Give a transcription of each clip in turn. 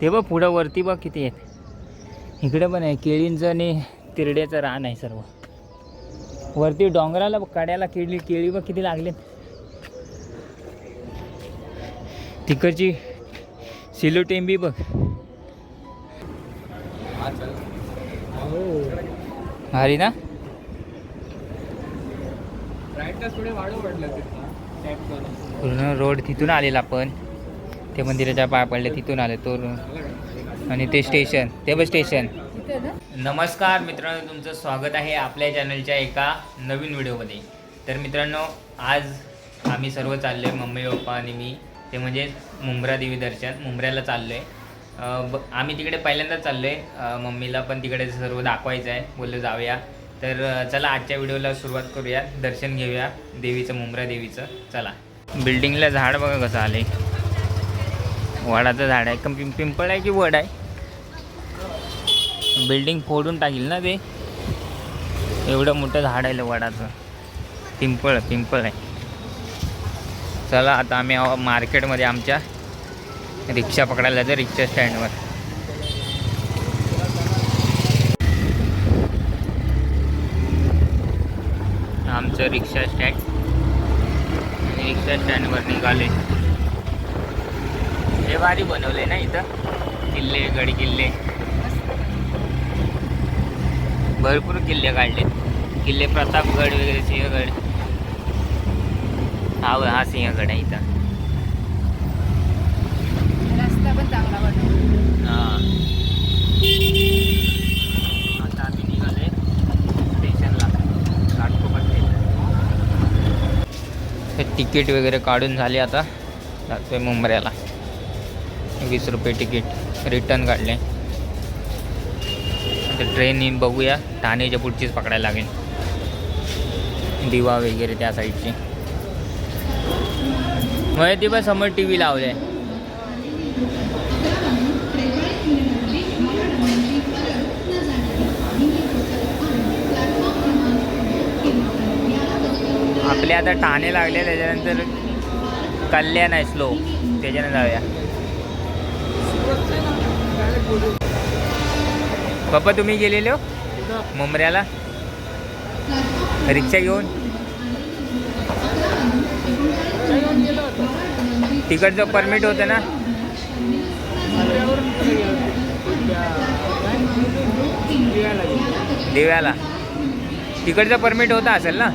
ते बघ पुढं वरती बघ किती आहेत. इकडे पण आहे केळींचं आणि तिरड्याचं रान आहे सर्व. वरती डोंगराला कड्याला केळी केळी बघ किती लागले तिकडची सिलोटेंबी बघ. भारी ना? पूर्ण रोड तिथून आलेला आपण ते मंदिराच्या पाय पडले तिथून आले तो आणि ते स्टेशन ते पण स्टेशन नमस्कार मित्रांनो तुमचं स्वागत आहे आपल्या चॅनलच्या एका नवीन व्हिडिओमध्ये. तर मित्रांनो आज आम्ही सर्व चाललो आहे मम्मी पप्पा आणि मी. ते म्हणजे मुंब्रा देवी दर्शन मुंब्र्याला चाललो आहे ब आम्ही तिकडे पहिल्यांदाच चाललो आहे मम्मीला पण तिकडे सर्व दाखवायचं आहे. बोललो जाऊया. तर चला आजच्या व्हिडिओला सुरुवात करूया. दर्शन घेऊया देवीचं मुंब्रा देवीचं. चला. बिल्डिंगला झाड बघा कसं आले वडाचं झाड आहे. का पिं पिंपळ आहे की वड आहे? बिल्डिंग फोडून टाकील ना ते. एवढं मोठं झाड आहे वडाचं. पिंपळ पिंपळ आहे. चला आता आम्ही आहो मार्केटमध्ये आमच्या रिक्षा पकडायला जातो रिक्षा स्टँडवर. आमचं रिक्षा स्टँड. रिक्षा स्टँडवर निघाले. हे भारी बनवले ना इथं. किल्ले गड किल्ले भरपूर किल्ले काढले किल्ले प्रतापगड वगैरे सिंहगड. हा हा सिंहगड आहे इथं. रस्ता पण चांगला बनवला. हा. आता आम्ही निघाले स्टेशनला. तिकीट वगैरे काढून झाले आता. जातोय मुंबऱ्याला वीस रुपये तिकीट रिटर्न काढले. आता ट्रेन बघूया. ठाणेच्या पुढचीच पकडायला लागेल. दिवा वगैरे त्या साईडची मग ती पण समोर टी व्ही लावले आपले आता ठाणे लागले त्याच्यानंतर कल्याण आहे स्लो त्याच्यानं जाऊया. पप्पा तुम्ही गेलेले हो? मुंबऱ्याला रिक्षा घेऊन? तिकडचं परमिट होतं ना? दिव्याला. तिकडचं परमिट होता असेल ना?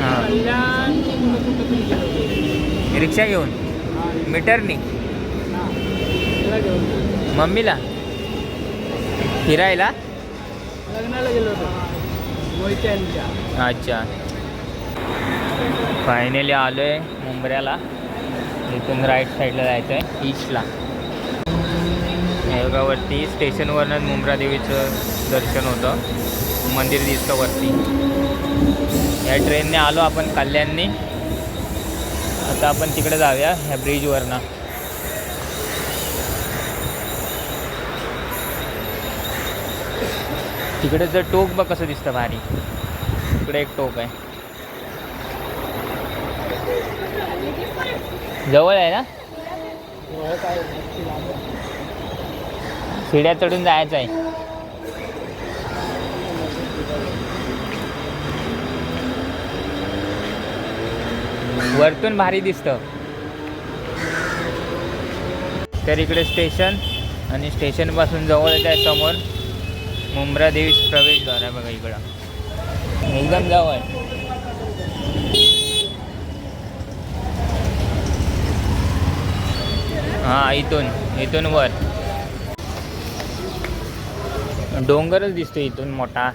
हां. रिक्षा घेऊन? मीटरनी? मम्मीला? फिरायला? लग्नाला गेलो होतो. अच्छा. फायनली आलो आहे मुंबऱ्याला इथून राईट साईडला जायचं आहे ईस्टला योगावरती स्टेशनवरनं मुंब्रा देवीचं दर्शन होतं. मंदिर दिसतं वरती. या ट्रेनने आलो आपण कल्याणनी. आता आपण तिकडे जाऊया ह्या ब्रिजवरनं तिकडेचं टोक बघ कसं दिसतं भारी. इकडे एक टोक आहे. जवळ आहे ना? शिड्या चढून जायचं आहे. वरतून भारी दिसतं. तर इकडे स्टेशन आणि स्टेशनपासून जवळच आहे समोर. मुंब्रा देवी प्रवेशद्वार आहे बघा इकडं. एकदम जवळ. हां इथून इथून वर. डोंगरच दिसतो इथून मोठा.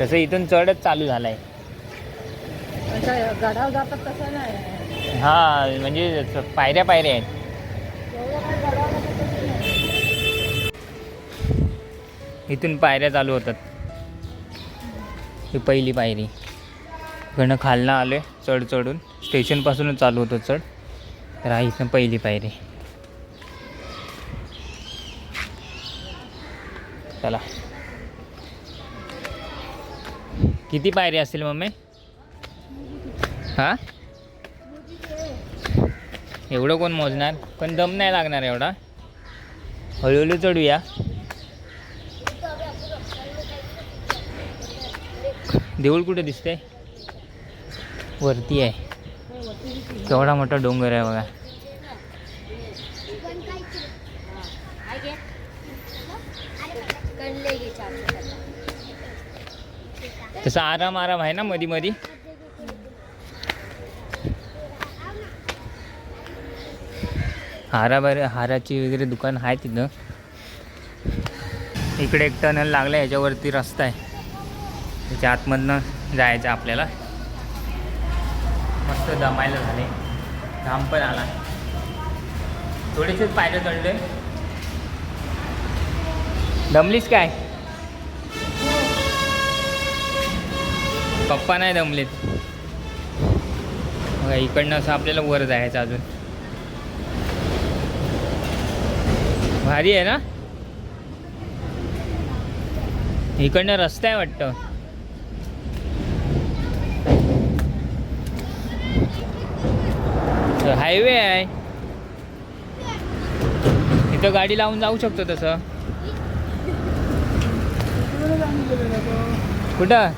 तसं इथून चढच चालू झालाय. हा म्हणजे पायऱ्या पायऱ्या आहेत. इथून पायऱ्या चालू होतात. ही पहिली पायरी. इकडनं खालनं आलो आहे चढ चढून. स्टेशनपासूनच चालू होतं चढ. तर हा इथं पहिली पायरी. चला. किती पायरी असतील मम्मी? हां? एवढं कोण मोजणार? पण दम नाही लागणार एवढा. हळूहळू चढूया. देऊळ कुठे दिसतंय? वरती आहे. केवढा मोठा डोंगर आहे बघा. तसा आराम आराम आहे ना मधी मधी? हारा बरे हाराची वगैरे दुकान आहे तिथं. इकडे एक टनल लागलं आहे याच्यावरती रस्ता आहे. त्याच्या आतमधनं जायचं आपल्याला. मस्त दमायला झाले. घाम पण आला. थोडेसेच पायरे चढले दमलीस काय? पप्पा नाही दमलेत. बघा इकडनं असं आपल्याला वर जायचं अजून. भारी आहे ना? इकडनं रस्ता आहे वाटतं. हायवे आहे. इथं गाडी लावून जाऊ शकतो तसं. कुठं?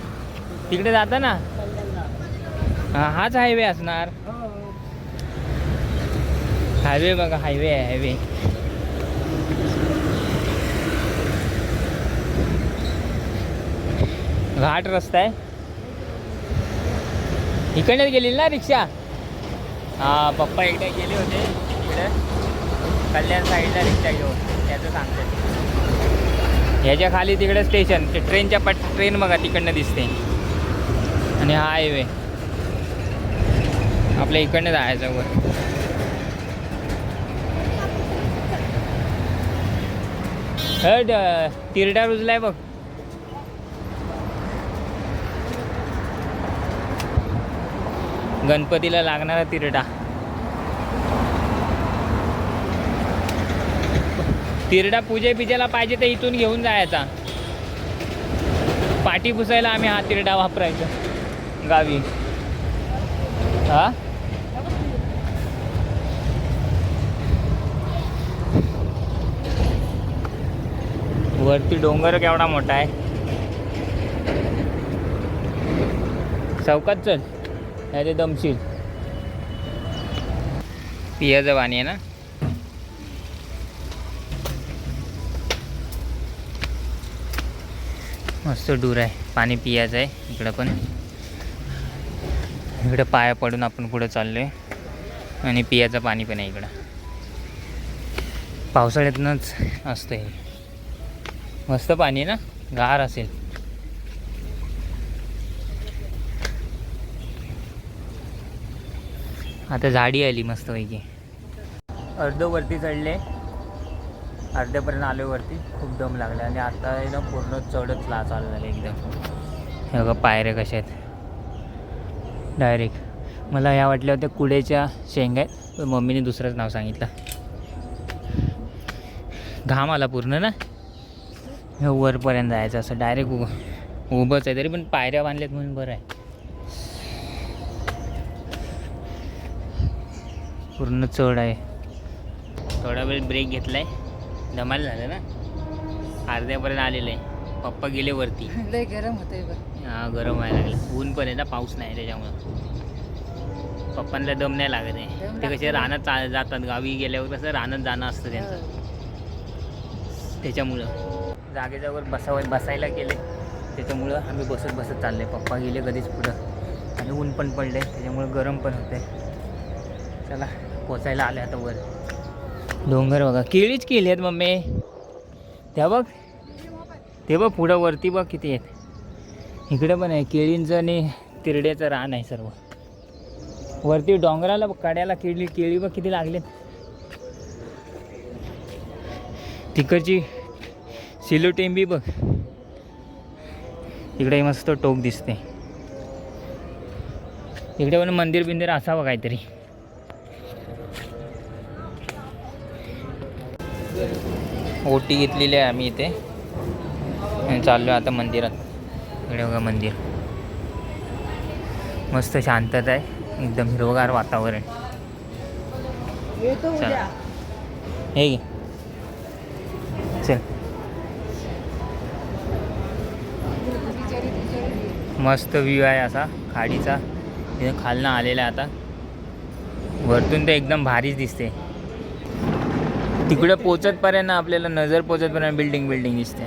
तिकडे जाता ना? हा हाच हायवे असणार. हायवे बघा हायवे आहे हायवे घाट रस्ता आहे. इकडे गेली ना रिक्षा? पप्पा एकदा गेले होते इकडे कल्याण साईडला रिक्षा घेऊन त्याचं सांगते. ह्याच्या खाली तिकडे स्टेशन ते ट्रेनच्या पट ट्रेन बघा तिकडनं दिसते. आणि हा हायवे आपल्या इकडनं जायचं वर हट तिरडा रुजलाय बघ. गणपतीला लागणारा तिरडा. तिरडा पूजे पिजेला पाहिजे तर इथून घेऊन जायचा. पाठी पुसायला आम्ही हा तिरडा वापरायचा. गावी. हा? वरती डोंगर केवढा मोठा आहे? चौकात चल. नाही ते दमशील. पियाचं पाणी आहे ना. मस्त दूर आहे. पाणी पियाचं आहे. इकडं पण. इकडं पाया पडून आपण पुढं चाललो आहे आणि पियाचं पाणी पण आहे इकडं. पावसाळ्यातूनच असतं हे. मस्त पाणी आहे ना? गार असेल. आता झाडी आली मस्तपैकी. अर्ध वरती चढले. अर्ध्यापर्यंत आलो वरती. खूप दम लागला आणि आता ना पूर्ण चढच ला चालू झाले एकदम. हे बघा पायऱ्या कशा आहेत. डायरेक्ट मला ह्या वाटल्या होत्या कुड्याच्या शेंगा आहेत पण मम्मीने दुसरंच नाव सांगितलं. घाम आला पूर्ण ना? हे वरपर्यंत जायचं असं. डायरेक्ट उभं उभंच आहे तरी पण पायऱ्या बांधल्यात म्हणून बरं आहे. पूर्ण चढ आहे. थोडा वेळ ब्रेक घेतलाय. धमाल झालं ना? अर्ध्यापर्यंत आलेलं आहे पप्पा गेले वरती. लय गरम बघ. हा गरम व्हायला लागलं ऊन पण आहे ना पाऊस नाही त्याच्यामुळं. पप्पांना दम नाही लागत आहे. ते कसे. रानात चा जातात गावी गेल्यावर कसं रानात जाणं असतं त्यांचं. त्याच्यामुळं. जागेजावर बसावं बसायला गेले. त्याच्यामुळं आम्ही बसत बसत चालले पप्पा गेले कधीच पुढं. आणि ऊन पण पडले त्याच्यामुळं गरम पण होते चला. पोचायला आले आता वर. डोंगर बघा. केळीच केली आहेत मम्मी. त्या बघ. ते बघ पुढं वरती बघ किती आहेत. इकडे पण आहे. केळींचं आणि तिरड्याचं रान आहे सर्व. वरती डोंगराला कड्याला केळी केळी बघ किती लागलेत. तिकडची सिलोटेंबी बघ. इकडे मस्त टोक दिसते. इकडे पण मंदिर बिंदिर असावं काहीतरी. ओटी घेतलेली आहे आम्ही इथे. आणि चाललो आता मंदिरात. इकडे बघा मंदिर. मस्त शांतता आहे. एकदम हिरवगार वातावरण. चला. हे घे. चल. मस्त व्ह्यू आहे असा खाडीचा. तिथे खालनं आलेला आता. वरतून तर एकदम भारीच दिसते. तिकडे पोचतपर्यंत आपल्याला नजर पोचतपर्यंत बिल्डिंग बिल्डिंग दिसते.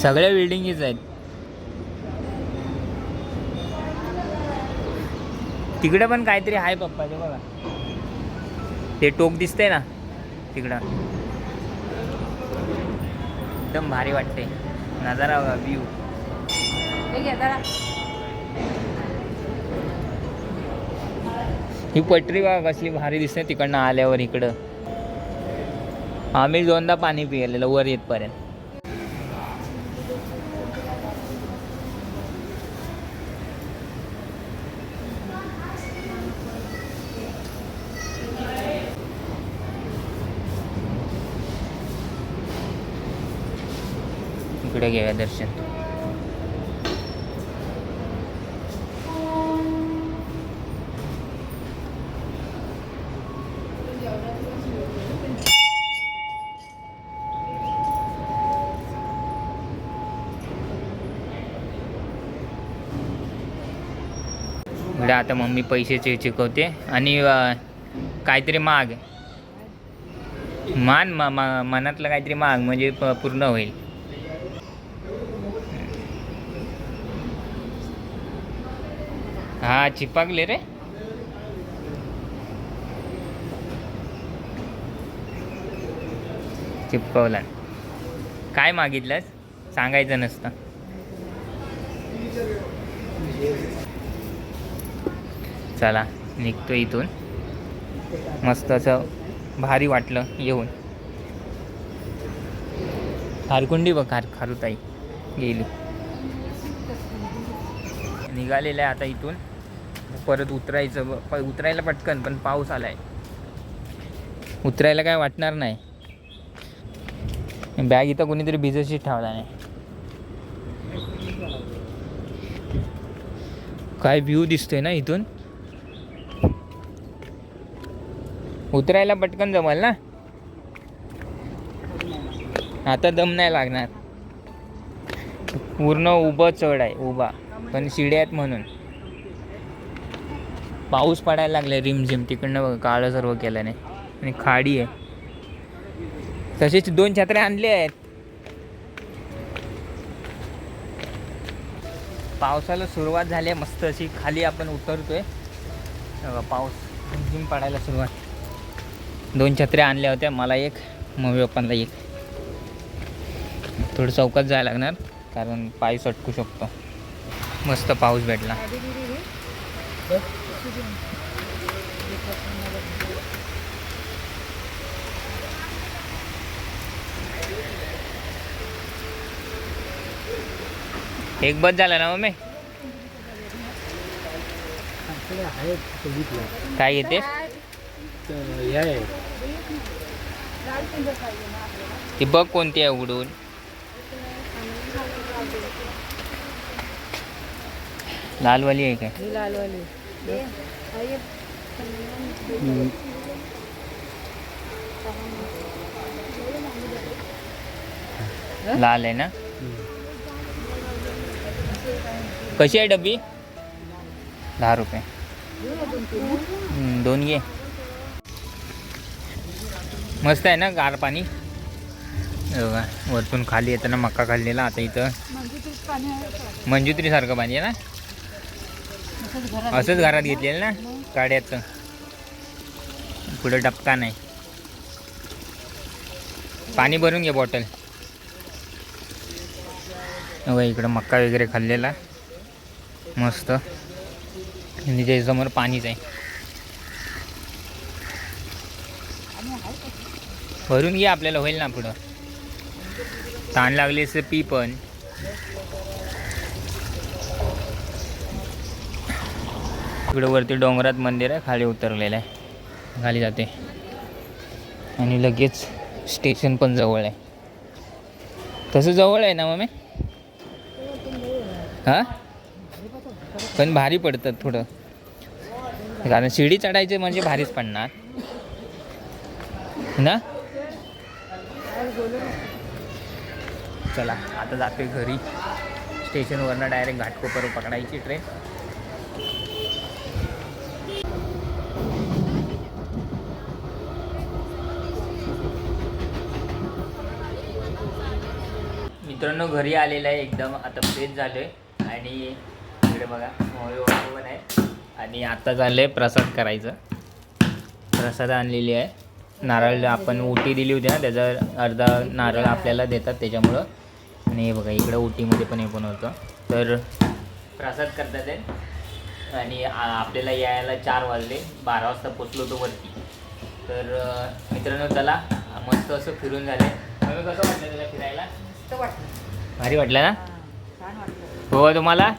सगळ्या बिल्डिंगीच आहेत. तिकडे पण काहीतरी आहे पप्पा ते बघा. ते टोक दिसते ना तिकडं. एकदम भारी वाटते नजारा व्ह्यू ही पटरी बा कसली भारी दिसते तिकडनं आल्यावर इकडं. आम्ही दोनदा पाणी पिलेलं वर येतपर्यंत. इकडे घेऊया दर्शन. इकडे आता मम्मी पैसे चे चिकवते आणि काहीतरी माग. मान म- म- मनातलं काहीतरी माग म्हणजे प- पूर्ण होईल. हा चिपकले रे. चिपकवला. काय मागितलंस? सांगायचं नसतं. चला निघतो इथून. मस्त असं भारी वाटलं येऊन. खारकुंडी बघ खार खारुताई गेली. निघालेलं आहे आता इथून. परत उतरायचं प- उतरायला पटकन पण पाऊस आलाय. उतरायला काय वाटणार नाही. बॅग इथं कोणीतरी भिजशीच ठेवला नाही. काय व्ह्यू दिसतोय ना इथून? उतरायला पटकन जमल ना? आता दम नाही लागणार. पूर्ण उभं चढ आहे उभा. पण शिड्या आहेत म्हणून. पाऊस पडायला लागलाय रिमझिम तिकडनं बघा काळं सर्व केलं नाही आणि खाडी आहे. तसेच दोन छत्र्या आणले आहेत. पावसाला सुरुवात झाली आहे मस्त अशी. खाली आपण उतरतोय. पाऊस रिमझिम पडायला सुरुवात. दोन छत्र्या आणल्या होत्या. मला एक मम्मी पप्पांना एक. थोडं चौकात जायला लागणार कारण पाय सटकू शकतो. मस्त पाऊस भेटला. एक बस झाला ना मम्मी? काय घेते ती बघ कोणती आहे उघडून. लालवाली आहे काय? लालवाली हे, हा एक. लाल आहे ना? कशी आहे डब्बी? दहा रुपये. हम्म, दोन घे. मस्त आहे ना गार पाणी. बघा वरतून खाली येताना मक्का खाल्लेला आता इथं. पाणी आहे मंजुत्रीसारखं पाणी आहे ना? असंच घरात घेतलेलं ना काड्याचं पुढं टपका नाही. पाणी भरून घे बॉटल. बघा इकडं मक्का वगैरे खाल्लेला. मस्त. आणि त्याच्यासमोर पाणीच आहे. भरून घे आपल्याला होईल ना पुढं. ताण लागली असं पी पण. इकडं वरती डोंगरात मंदिर आहे खाली उतरलेलं आहे. खाली जाते. आणि लगेच स्टेशन पण जवळ आहे. तसं जवळ आहे ना मग मी हां? पण भारी पडतात थोडं. कारण शिडी चढायचे म्हणजे भारीच पडणार. ना? चला आता जाते घरी. स्टेशनवरनं डायरेक्ट घाटकोपर पकडायची ट्रेन मित्रांनो घरी आलेलं आहे एकदम. आता फ्रेश झालो आहे आणि इकडे बघा मोहरी पण आहे. आणि आता चाललं आहे प्रसाद करायचं. प्रसाद आणलेली आहे. नारळ आपण उटी दिली होती ना त्याचा अर्धा नारळ आपल्याला देतात त्याच्यामुळं. आणि हे बघा इकडं उटीमध्ये पण हे पण होतं. तर प्रसाद करतात आहे आणि आपल्याला यायला चार वाजले. बारा वाजता पोचलो होतो वरती. तर मित्रांनो चला. मस्त असं फिरून झाले. मग कसं वाटलं तुला फिरायला? भारी वाटलं ना? हा, तुम्हाला?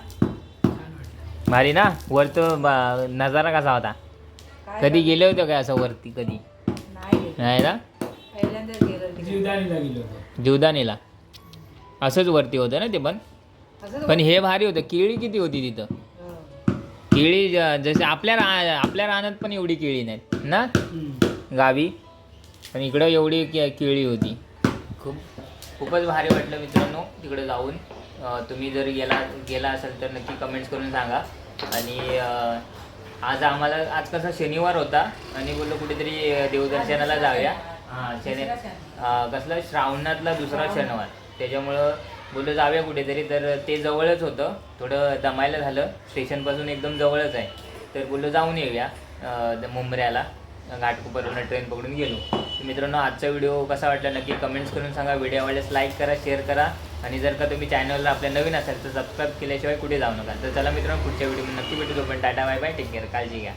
भारी ना? वर तो बा- नजारा कसा होता? कधी गेले होते काय असं वरती कधी? नाही गेलो. पहिल्यांदाच गेलो. जीवदानीला असंच वरती होतं ना ते पण? असंच पण हे भारी होतं. केळी किती होती तिथं? हो. केळी ज- जसे आपल्या रा आपल्या रानात पण एवढी केळी नाहीत ना? गावी. पण इकडं एवढी के केळी होती. खूप खूपच भारी वाटलं मित्रांनो तिकडे जाऊन. अं, तुम्ही जर गेला गेला असाल तर नक्की कमेंट्स करून सांगा. आणि अं, आज आम्हाला आज कसा शनिवार होता आणि बोललो कुठेतरी देवदर्शनाला जाऊया. हां शनि कसला श्रावणातला दुसरा शनिवार. त्याच्यामुळं बोललो जाऊया कुठेतरी तर ते जवळच होतं. थोडं दमायला झालं. स्टेशनपासून एकदम जवळच आहे. तर बोललो जाऊन येऊया मुंबऱ्याला घाटकोपरवरून ट्रेन पकडून गेलो. तर मित्रांनो आजचा व्हिडिओ कसा वाटला नक्की कमेंट्स करून सांगा. व्हिडिओ आवडल्यास लाईक करा शेअर करा. आणि जर का तुम्ही चॅनलला आपल्या नवीन असाल तर सबस्क्राईब केल्याशिवाय कुठे जाऊ नका. तर चला मित्रांनो पुढच्या व्हिडिओमध्ये नक्की भेटू. पण tata bye bye. Take care काळजी घ्या.